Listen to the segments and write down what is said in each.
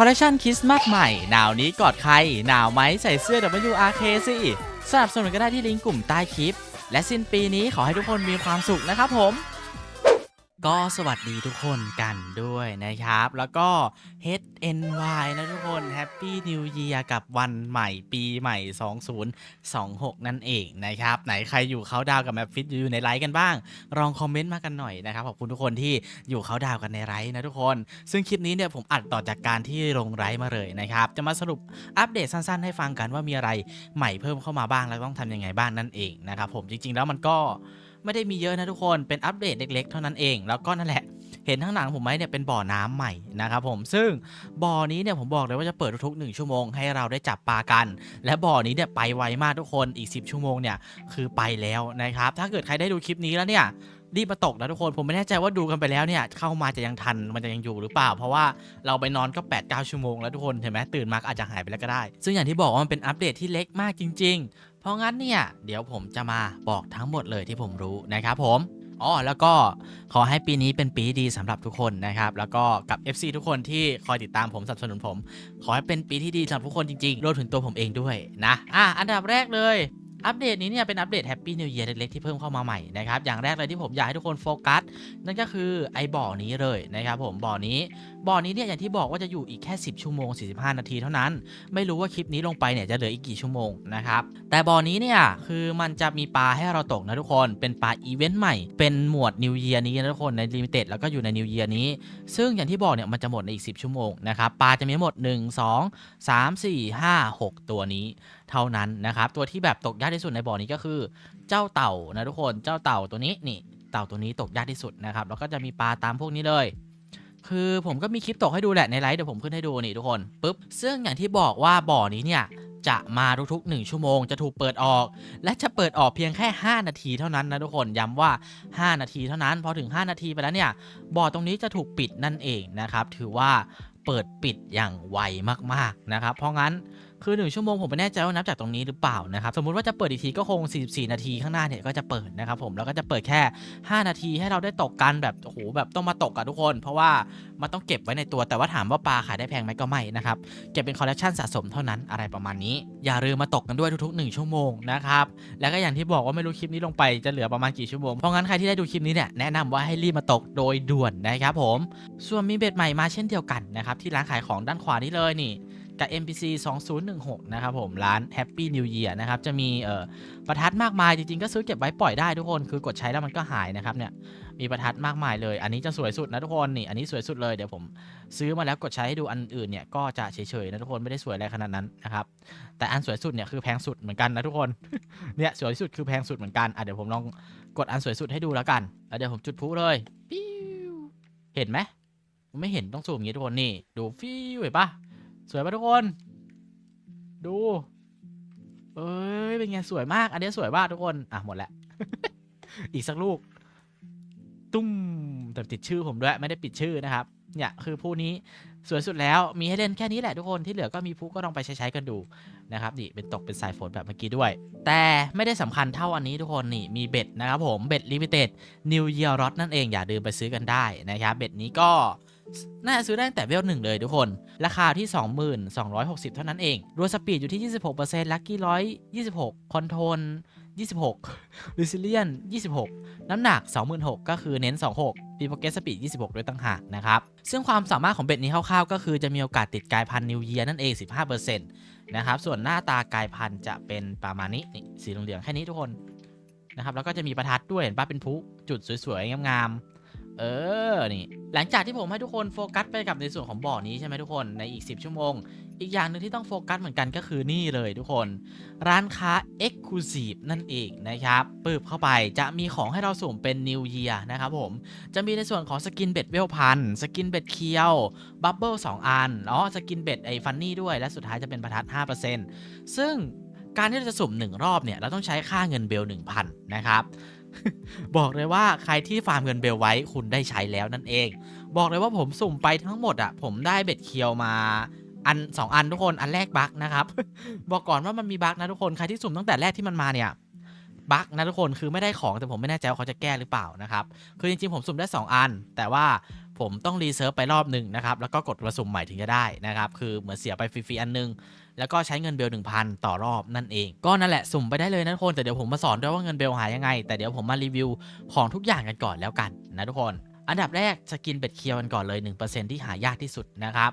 อลเลคชันคริสต์มาสใหม่ หนาวนี้กอดใคร หนาวไหมใส่เสื้อ WRK สิสนับสนุนก็ได้ที่ลิงก์กลุ่มใต้คลิป และสิ้นปีนี้ขอให้ทุกคนมีความสุขนะครับผม ก็สวัสดีทุกคนกันด้วยนะครับ แล้วก็ HNY นะทุกคน Happy New Year กับวันใหม่ปีใหม่ 2026 นั่นเองนะครับ ไหนใครอยู่เขาดาวกับแมปฟิตอยู่ในไลฟ์กันบ้าง ลองคอมเมนต์มากันหน่อยนะครับ ขอบคุณทุกคนที่อยู่เขาดาวกันในไลฟ์นะทุกคน ซึ่งคลิปนี้เนี่ยผมอัดต่อจากการที่ลงไลฟ์มาเลยนะครับ จะมาสรุปอัปเดตสั้นๆ ให้ฟังกันว่ามีอะไรใหม่เพิ่มเข้ามาบ้างแล้วต้องทำยังไงบ้างนั่นเองนะครับผมจริง ๆ แล้วมันก็ ไม่ได้มีเยอะนะทุกคนเป็นอัปเดตเล็ก ๆ เท่านั้นเอง แล้วก็นั่นแหละเห็นข้างหลังผมไหมเนี่ยเป็นบ่อน้ำใหม่นะครับผมซึ่งบ่อนี้เนี่ยผมบอกเลยว่าจะเปิดทุกๆ1ชั่วโมงให้เราได้จับปลากัน และบ่อนี้เนี่ยไปไวมากทุกคนอีก 10 ชั่วโมงเนี่ยคือไปแล้วนะครับถ้าเกิดใครได้ดูคลิปนี้แล้วเนี่ยรีบมาตกนะทุกคนผมไม่แน่ใจว่าดูกันไปแล้วเนี่ยเข้ามาจะยังทันมันจะยังอยู่หรือเปล่า เพราะว่าเราไปนอนก็8ปดเชั่วโมงแล้วทุกคนเห็นไหมตื่นมากอาจจะหายไปแล้วก็ได้ ซึ่งอย่างที่บอกว่ามันเป็นอัปเดตที่เล็กมากจริง ๆ เพราะงั้นเนี่ยเดี๋ยวผมจะมาบอกทั้งหมดเลยที่ผมรู้นะครับผมอ๋อแล้วก็ขอให้ปีนี้เป็นปีที่ดีสำหรับทุกคนนะครับ แล้วก็กับ FC ทุกคนที่คอยติดตามผมสนับสนุนผม ขอให้เป็นปีที่ดีสำหรับทุกคนจริงๆรวมถึงตัวผมเองด้วยนะอะอันดับแรกเลยอัปเดตนี้เนี่ยเป็นอัปเดตแฮปปี้นิว e ย r เล็กๆที่เพิ่มเข้ามาใหม่นะครับ อย่างแรกเลยที่ผมอยากให้ทุกคนโฟกัส นั่นก็คือไอ้บ่อนี้เลยนะครับผมบ่อนี้บ่อนี้เนี่ยอย่างที่บอกว่าจะอยู่อีกแค่ 10 ชั่วโมง 45 นาทีเท่านั้น ไม่รู้ว่าคลิปนี้ลงไปเนี่ยจะเหลืออีกกี่ชั่วโมงนะครับแต่บ่อนี้เนี่ยคือมันจะมีปลาให้เราตกนะทุกคนเป็นปลาอีเวนต์ใหม่เป็นหมวดนิวเยียนี้นะทุกคนในลิมิเต็ดแล้วก็อยู่ในนิวเยียนี้ ซึ่งอย่างที่บอกเนี่ยมันจะหมดในอีก 10 ชั่วโมงนะครับปลาจะมีทั้งหมด 1 2 3 4 5 6 ตัวนี้เท่านั้นนะครับตัวที่แบบตกยากที่สุดในบ่อนี้ก็คือ เจ้าเต่านะทุกคนเจ้าเต่าตัวนี้นี่เต่าตัวนี้ตกยากที่สุดนะครับแล้วก็จะมีปลาตามพวกนี้เลย คือผมก็มีคลิปตกให้ดูแหละในไลฟ์เดี๋ยวผมขึ้นให้ดูนี่ทุกคนปุ๊บซึ่งอย่างที่บอกว่าบ่อนี้เนี่ยจะมาทุกๆ 1 ชั่วโมงจะถูกเปิดออก และจะเปิดออกเพียงแค่ 5 นาทีเท่านั้นนะทุกคนย้ำว่า 5 นาทีเท่านั้น พอถึง 5 นาทีไปแล้วเนี่ยบ่อตรงนี้จะถูกปิดนั่นเองนะครับ ถือว่าเปิดปิดอย่างไวมากๆนะครับ เพราะงั้น คือ 1 ชั่วโมงผมไม่แน่ใจว่านับจากตรงนี้หรือเปล่านะครับ สมมุติว่าจะเปิดอีกทีก็คง 44 นาทีข้างหน้าเนี่ยก็จะเปิดนะครับผม แล้วก็จะเปิดแค่ 5 นาทีให้เราได้ตกกันแบบโอ้โหแบบต้องมาตกกันทุกคน เพราะว่ามันต้องเก็บไว้ในตัวแต่ว่าถามว่าปลาขายได้แพงไหมก็ไม่นะครับ เก็บเป็นคอลเลคชันสะสมเท่านั้นอะไรประมาณนี้ อย่าลืมมาตกกันด้วยทุกๆ 1 ชั่วโมงนะครับ แล้วก็อย่างที่บอกว่าไม่รู้คลิปนี้ลงไปจะเหลือประมาณกี่ชั่วโมง เพราะงั้นใครที่ได้ดูคลิปนี้เนี่ยแนะนำว่าให้รีบมาตกโดยด่วนนะครับผม ส่วนมีเบ็ดใหม่มาเช่นเดียวกันนะครับที่ร้านขายของด้านขวานี้เลยนี่ กับ MPC 2016 นะครับผม ร้าน Happy New Year นะครับ จะมีเอ่อประทัดมากมายจริงๆ ก็ซื้อเก็บไว้ปล่อยได้ทุกคน คือกดใช้แล้วมันก็หายนะครับเนี่ย มีประทัดมากมายเลย อันนี้จะสวยสุดนะทุกคนนี่ อันนี้สวยสุดเลยเดี๋ยวผมซื้อมาแล้วกดใช้ให้ดูอันอื่นเนี่ยก็จะเฉยๆนะทุกคนไม่ได้สวยอะไรขนาดนั้นนะครับ แต่อันสวยสุดเนี่ยคือแพงสุดเหมือนกันนะทุกคน เนี่ยสวยสุดคือแพงสุดเหมือนกัน อะเดี๋ยวผมลองกดอันสวยสุดให้ดูแล้วกันแล้วเดี๋ยวผมจุดพลุเลยปิ้วเห็นไหมไม่เห็นต้องซูมอย่างงี้ทุกคนนี่ ดูฟิวเห็นปะ สวยปะทุกคน ดู เอ้ย เป็นไง สวยมาก อันนี้สวยมากทุกคน อะ หมดแล้ว อีกสักลูก ตุ้ม แต่ติดชื่อผมด้วย ไม่ได้ปิดชื่อนะครับ เนี่ย คือผู้นี้สวยสุดแล้ว มีให้เล่นแค่นี้แหละทุกคน ที่เหลือก็มีผู้ก็ลองไปใช้ๆกันดูนะครับ นี่ เป็นตกเป็นสายฝนแบบเมื่อกี้ด้วย แต่ไม่ได้สำคัญเท่าอันนี้ทุกคน นี่ มีเบ็ดนะครับผม เบ็ดลิมิเต็ด New Year Rod นั่นเอง อย่าลืมไปซื้อกันได้นะครับ เบ็ดนี้ก็ น่าจะซื้อได้ตั้งแต่เวลหนึ่งเลยทุกคน ราคาที่ 2260 เท่านั้นเองรวสปีดอยู่ที่ 26%ลัคกี้ร้อย26 คอนโทรล26 r e s i l i e n 26 น้ำหนัก 26,000ก็คือเน้น 26ปีโปเกตสปีด26 ด้วยต่างหากนะครับ ซึ่งความสามารถของเบ็ดนี้คร่าวๆ ก็คือจะมีโอกาสติดกายพันธุ์นิวเยียนั่นเอง 15%นะครับ ส่วนหน้าตากายพันธุ์จะเป็นประมาณนี้นี่สีเหลืองๆแค่นี้ทุกคนนะครับ แล้วก็จะมีประทัดด้วยเห็นป่ะเป็นพุจุดสวยๆงามๆ เออ นี่ หลังจากที่ผมให้ทุกคนโฟกัสไปกับในส่วนของบ่อนี้ใช่ไหมทุกคน ในอีก 10 ชั่วโมง อีกอย่างหนึ่งที่ต้องโฟกัสเหมือนกันก็คือนี่เลยทุกคน ร้านค้า Exclusive นั่นเองนะครับปึบเข้าไปจะมีของให้เราสุ่มเป็น New Year นะครับผม จะมีในส่วนของสกินเบ็ดเวลพัน สกินเบ็ดเคียว บับเบิล2อันอ๋อสกินเบ็ดไอ้ฟันนี่ด้วย และสุดท้ายจะเป็นประทัด5%ซึ่งการที่เราจะสุ่ม1รอบเนี่ย เราต้องใช้ค่าเงินเบล 1,000 นะครับ บอกเลยว่าใครที่ฟาร์มเงินเบลไว้คุณได้ใช้แล้วนั่นเอง บอกเลยว่าผมสุ่มไปทั้งหมดอะผมได้เบ็ดเคียวมาอัน2อันทุกคนอันแรกบั๊กนะครับ บอกก่อนว่ามันมีบั๊กนะทุกคนใครที่สุ่มตั้งแต่แรกที่มันมาเนี่ยบั๊กนะทุกคนคือไม่ได้ของแต่ผมไม่แน่ใจว่าเขาจะแก้หรือเปล่านะครับ คือจริงๆผมสุ่มได้ 2 อัน แต่ว่า ผมต้องรีเซิร์ฟไปรอบหนึ่งนะครับ แล้วก็กดมาสุ่มใหม่ถึงจะได้นะครับ คือเหมือนเสียไปฟรีๆอันหนึง แล้วก็ใช้เงินเบล 1,000 ต่อรอบนั่นเอง ก็นั่นแหละสุ่มไปได้เลยนะทุกคน แต่เดี๋ยวผมมาสอนด้วยว่าเงินเบลหายยังไง แต่เดี๋ยวผมมารีวิวของทุกอย่างกันก่อนแล้วกันนะทุกคน อันดับแรกสกินเบ็ดเคียวกันก่อนเลย 1%ที่หายากที่สุดนะครับ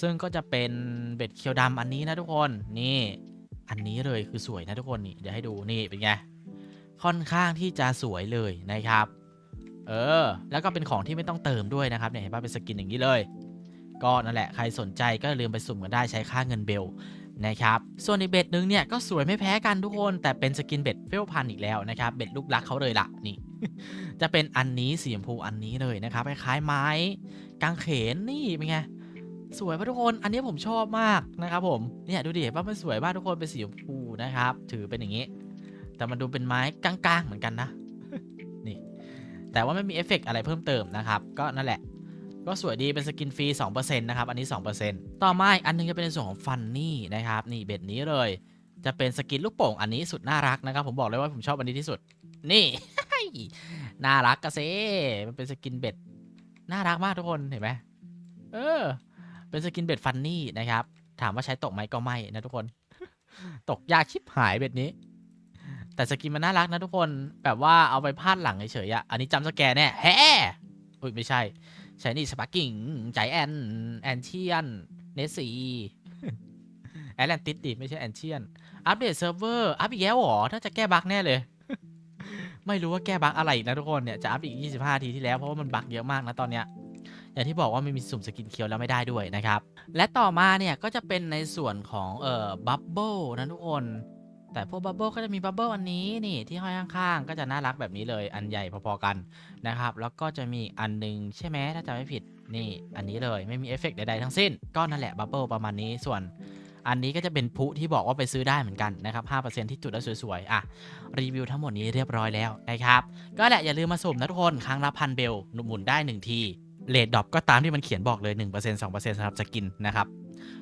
ซึ่งก็จะเป็นเบ็ดเคียวดำอันนี้นะทุกคน นี่ อันนี้เลยคือสวยนะทุกคนนี่ เดี๋ยวให้ดูนี่เป็นไง ค่อนข้างที่จะสวยเลยนะครับ เออ แล้วก็เป็นของที่ไม่ต้องเติมด้วยนะครับเนี่ยเห็นป่ะเป็นสกินอย่างนี้เลย ก็นั่นแหละใครสนใจก็ลืมไปสุ่มกันได้ใช้ค่าเงินเบลนะครับ ส่วนอีกเบ็ดนึงเนี่ยก็สวยไม่แพ้กันทุกคน แต่เป็นสกินเบ็ดเฟลพันอีกแล้วนะครับ เบ็ดลูกรักเขาเลยล่ะนี่ จะเป็นอันนี้สีชมพูอันนี้เลยนะครับคล้ายไม้กางเขนนี่เป็นไงสวยป่ะทุกคนอันนี้ผมชอบมากนะครับผมเนี่ยดูดิว่ามันสวยมากทุกคนเป็นสีชมพูนะครับ ถือเป็นอย่างนี้ แต่มันดูเป็นไม้กลางๆเหมือนกันนะ แต่ว่าไม่มีเอฟเฟกต์อะไรเพิ่มเติมนะครับ ก็นั่นแหละ ก็สวยดีเป็นสกินฟรี 2%นะครับ อันนี้ 2%ต่อมาอีกอันหนึงจะเป็นในส่วนของฟันนี่นะครับ นี่เบ็ดนี้เลย จะเป็นสกินลูกโป่งอันนี้สุดน่ารักนะครับ ผมบอกเลยว่าผมชอบอันนี้ที่สุด นี่ น่ารักกะเซมันเป็นสกินเบ็ด น่ารักมากทุกคน เห็นไหมเออ เป็นสกินเบ็ดฟันนี่นะครับ ถามว่าใช้ตกไหมก็ไม่นะทุกคน ตกยากชิบหายเบ็ดนี้ แต่สกินมันน่ารักนะทุกคนแบบว่าเอาไปพาดหลังเฉยๆอะอันนี้จำสแกนแน่แฮ่อุ้ยไม่ใช่ใช้นี่สปาร์กิ้งใจแอนแอนเทียนเนสซีแอตแลนติสดิไม่ใช่แอนเทียนอัปเดตเซิร์ฟเวอร์อัปอีกแล้วเหรอถ้าจะแก้บั๊กแน่เลย ไม่รู้ว่าแก้บั๊กอะไรนะทุกคนเนี่ยจะอัปอีก 25 ทีที่แล้วเพราะว่ามันบั๊กเยอะมากนะตอนเนี้ยอย่างที่บอกว่าไม่มีสุ่มสกินเคียวแล้วไม่ได้ด้วยนะครับ และต่อมาเนี่ยก็จะเป็นในส่วนของเอ่อบับเบิลนะทุกคน แต่พวกบับเบิลก็จะมีบับเบิลอันนี้นี่ที่ห้อยข้างๆ ก็จะน่ารักแบบนี้เลยอันใหญ่พอๆกันนะครับ แล้วก็จะมีอันหนึงใช่ไหมถ้าจำไม่ผิดนี่อันนี้เลยไม่มีเอฟเฟกต์ใดๆทั้งสิ้น ก็นั่นแหละบับเบิลประมาณนี้ส่วนอันนี้ก็จะเป็นพุที่บอกว่าไปซื้อได้เหมือนกันนะครับ5%ที่จุดแล้วสวยๆ อะ รีวิวทั้งหมดนี้เรียบร้อยแล้วนะครับ ก็แหละอย่าลืมมาสุ่มนะทุกคน ครั้งละพันเบลหมุนได้ 1 ทีเลดดอปก็ตามที่มันเขียนบอกเลย 1% 2%สำหรับสกินนะครับ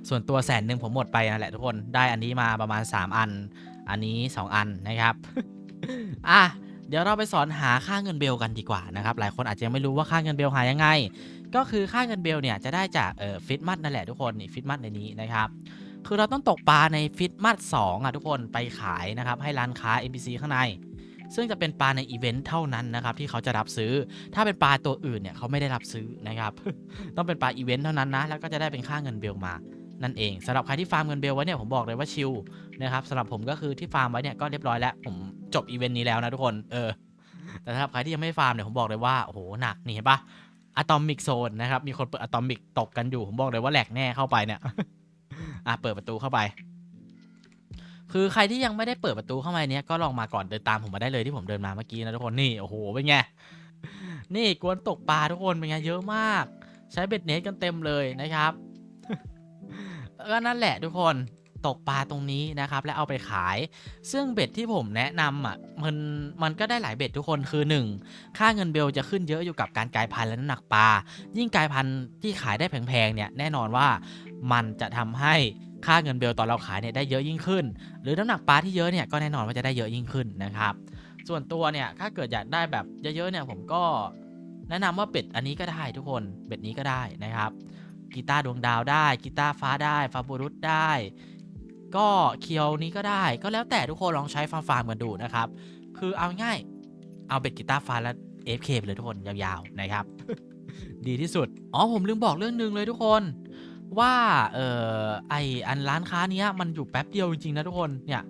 ส่วนตัวแสนหนึ่งผมหมดไปนั่นแหละทุกคน ได้อันนี้มาประมาณ 3 อัน อันนี้ 2 อันนะครับอะเดี๋ยวเราไปสอนหาค่าเงินเบลกันดีกว่านะครับ หลายคนอาจจะยังไม่รู้ว่าค่าเงินเบลหายังไง ก็คือค่าเงินเบลเนี่ยจะได้จากเอ่อฟิตมัดนั่นแหละทุกคนนี่ฟิตมัดในนี้นะครับคือเราต้องตกปลาในฟิตมัด2อะทุกคนไปขายนะครับให้ร้านค้า NPC ข้างใน ซึ่งจะเป็นปลาในอีเวนต์เท่านั้นนะครับที่เขาจะรับซื้อ ถ้าเป็นปลาตัวอื่นเนี่ยเขาไม่ได้รับซื้อนะครับ ต้องเป็นปลาอีเวนต์เท่านั้นนะแล้วก็จะได้เป็นค่าเงินเบลมา นั่นเองสำหรับใครที่ฟาร์มเงินเบลไว้เนี่ยผมบอกเลยว่าชิลนะครับสำหรับผมก็คือที่ฟาร์มไว้เนี่ยก็เรียบร้อยแล้วผมจบอีเวนต์นี้แล้วนะทุกคนเออแต่สำหรับใครที่ยังไม่ฟาร์มเนี่ยผมบอกเลยว่าโอ้โหหนักนี่เห็นปะอะตอมิกโซนนะครับมีคนเปิดอะตอมิกตกกันอยู่ผมบอกเลยว่าแหลกแน่เข้าไปเนี่ยอะเปิดประตูเข้าไป คือใครที่ยังไม่ได้เปิดประตูเข้ามาเนี้ยก็ลองมาก่อนเดินตามผมมาได้เลยที่ผมเดินมาเมื่อกี้นะทุกคนนี่โอ้โหเป็นไงนี่กวนตกปลาทุกคนเป็นไงเยอะมาก ใช้เบ็ดเนสกันเต็มเลยนะครับ ก็นั่นแหละทุกคนตกปลาตรงนี้นะครับแล้วเอาไปขาย ซึ่งเบ็ดที่ผมแนะนำอะมันมันก็ได้หลายเบ็ดทุกคนคือ 1 ค่าเงินเบลจะขึ้นเยอะอยู่กับการกลายพันธุ์และน้ำหนักปลา ยิ่งกลายพันธุ์ที่ขายได้แพงๆเนี่ยแน่นอนว่ามันจะทำให้ค่าเงินเบลตอนเราขายเนี่ยได้เยอะยิ่งขึ้น หรือน้ำหนักปลาที่เยอะเนี่ยก็แน่นอนว่าจะได้เยอะยิ่งขึ้นนะครับ ส่วนตัวเนี่ยถ้าเกิดอยากได้แบบเยอะๆเนี่ยผมก็แนะนำว่าเบ็ดอันนี้ก็ได้ทุกคนเบ็ดนี้ก็ได้นะครับ กีตาร์ดวงดาวได้กีตาร์ฟ้าได้ฟาบูรุสได้ ก็เคียวนี้ก็ได้ก็แล้วแต่ทุกคนลองใช้ฟาร์มฟาร์มกันดูนะครับ คือเอาง่ายเอาเบ็ดกีตาร์ฟ้าแล้ว FK ไปเลยทุกคนยาวๆนะครับ ดีที่สุด อ๋อผมลืมบอกเรื่องหนึ่งเลยทุกคนว่าเออไออันร้านค้านี้มันอยู่แป๊บเดียวจริงๆนะทุกคนเนี่ย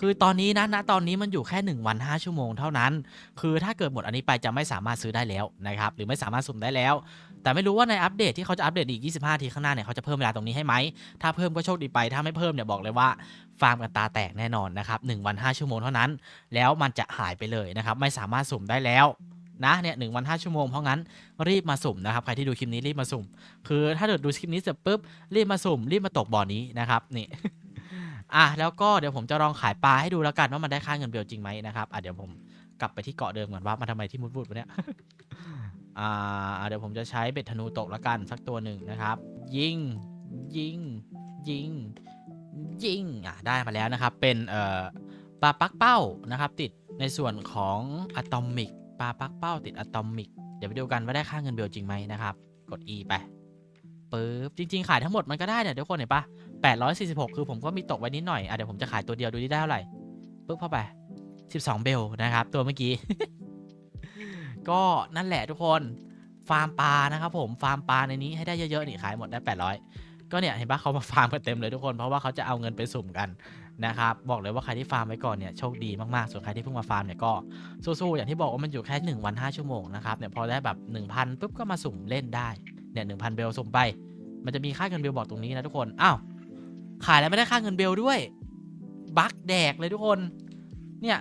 คือตอนนี้นะณตอนนี้มันอยู่แค่ 1 วัน 5 ชั่วโมงเท่านั้น คือถ้าเกิดหมดอันนี้ไปจะไม่สามารถซื้อได้แล้วนะครับ หรือไม่สามารถสุ่มได้แล้ว แต่ไม่รู้ว่าในอัปเดตที่เขาจะอัปเดตอีก 25 ทีข้างหน้าเนี่ยเขาจะเพิ่มเวลาตรงนี้ให้ไหม ถ้าเพิ่มก็โชคดีไป ถ้าไม่เพิ่มเนี่ยบอกเลยว่าฟาร์มกันตาแตกแน่นอนนะครับ1วัน 5 ชั่วโมงเท่านั้น แล้วมันจะหายไปเลยนะครับไม่สามารถสุ่มได้แล้วนะเนี่ยหวัน5ชั่วโมงเพราะงั้นรีบมาสุ่มนะครับใครที่ดูคลิปนี้รีบมาสุ่ม คือถ้าเกิดดูคลิปนี้เสร็จปุ๊บรีบมาสุ่มรีบมาตกบ่อนี้นะครับนี่ อะแล้วก็เดี๋ยวผมจะลองขายปลาให้ดูแล้วกันว่ามันได้ค่าเงินเบลจริงไหมนะครับอะเดี๋ยวผมกลับไปที่เกาะเดิมก่อนว่ามันทำไมที่มุดๆวะเนี่ยอ่าเดี๋ยวผมจะใช้เบ็ดธนูตกแล้วกันสักตัวหนึ่งนะครับ ยิงยิงยิงยิงอะได้มาแล้วนะครับ เป็นเอ่อปลาปักเป้านะครับ ติดในส่วนของอะตอมิกปลาปักเป้าติดอะตอมิก เดี๋ยวไปดูกันว่าได้ค่าเงินเบลจริงไหมนะครับ กด E ไปปึ๊บจริง ๆ ขายทั้งหมดมันก็ได้เนี่ยทุกคนเห็นปะ 846 คือผมก็มีตกไว้นิดหน่อยอะเดี๋ยวผมจะขายตัวเดียวดูที่ได้เท่าไหร่ปึ๊บเข้าไป 12 เบลนะครับ ตัวเมื่อกี้ ก็นั่นแหละทุกคนฟาร์มปลานะครับผมฟาร์มปลาในนี้ให้ได้เยอะๆนี่ขายหมดได้ 800 ก็เนี่ยเห็นปะเขามาฟาร์มกันเต็มเลยทุกคนเพราะว่าเขาจะเอาเงินไปสุ่มกันนะครับบอกเลยว่าใครที่ฟาร์มไว้ก่อนเนี่ยโชคดีมากๆส่วนใครที่เพิ่งมาฟาร์มเนี่ยก็สู้ๆอย่างที่บอกว่ามันอยู่แค่1วัน5ชั่วโมงนะครับเนี่ยพอได้แบบ 1,000ปุ๊บก็มาสุ่มเล่นได้เนี่ย1,000 เบลสุ่มไป มันจะมีค่าเงินเบลบอกตรงนี้นะทุกคนอ้าว ขายแล้วไม่ได้ค่าเงินเบลด้วย บักแดกเลยทุกคน เนี่ย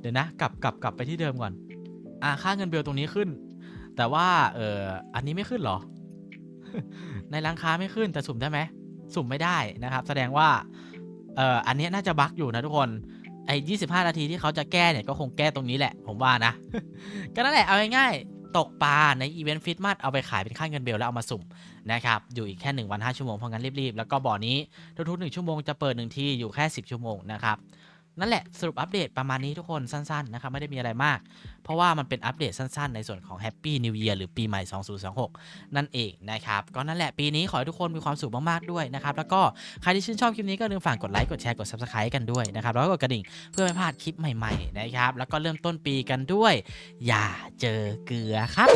เดี๋ยวนะ กลับกลับกลับไปที่เดิมก่อน อ่าค่าเงินเบลตรงนี้ขึ้น แต่ว่าเอออันนี้ไม่ขึ้นเหรอ ในร้านค้าไม่ขึ้นแต่สุ่มได้ไหมสุ่มไม่ได้นะครับ แสดงว่าเอออันนี้น่าจะบั๊กอยู่นะทุกคนไอ้25 นาทีที่เขาจะแก้เนี่ยก็คงแก้ตรงนี้แหละ ผมว่านะ ก็นั่นแหละเอาง่ายๆ ตกปลาในอีเวนต์ฟิตมัสเอาไปขายเป็นค่าเงินเบลแล้วเอามาสุ่มนะครับอยู่อีกแค่1วัน5ชั่วโมงเพราะงั้นรีบๆ แล้วก็บ่อนี้ทุกๆ1ชั่วโมงจะเปิด1ทีอยู่แค่ 10 ชั่วโมงนะครับ นั่นแหละสรุปอัปเดตประมาณนี้ทุกคนสั้นๆนะครับไม่ได้มีอะไรมาก เพราะว่ามันเป็นอัปเดตสั้นๆ ในส่วนของ Happy New Year หรือปีใหม่ 2026 นั่นเองนะครับ ก็นั่นแหละปีนี้ขอให้ทุกคนมีความสุขมากๆด้วยนะครับ แล้วก็ใครที่ชื่นชอบคลิปนี้ก็ลืมฝากกดไลค์กดแชร์กด Subscribe กันด้วยนะครับ แล้วก็กดกระดิ่งเพื่อไม่พลาดคลิปใหม่ๆนะครับแล้วก็เริ่มต้นปีกันด้วย อย่าเจอเกลือครับ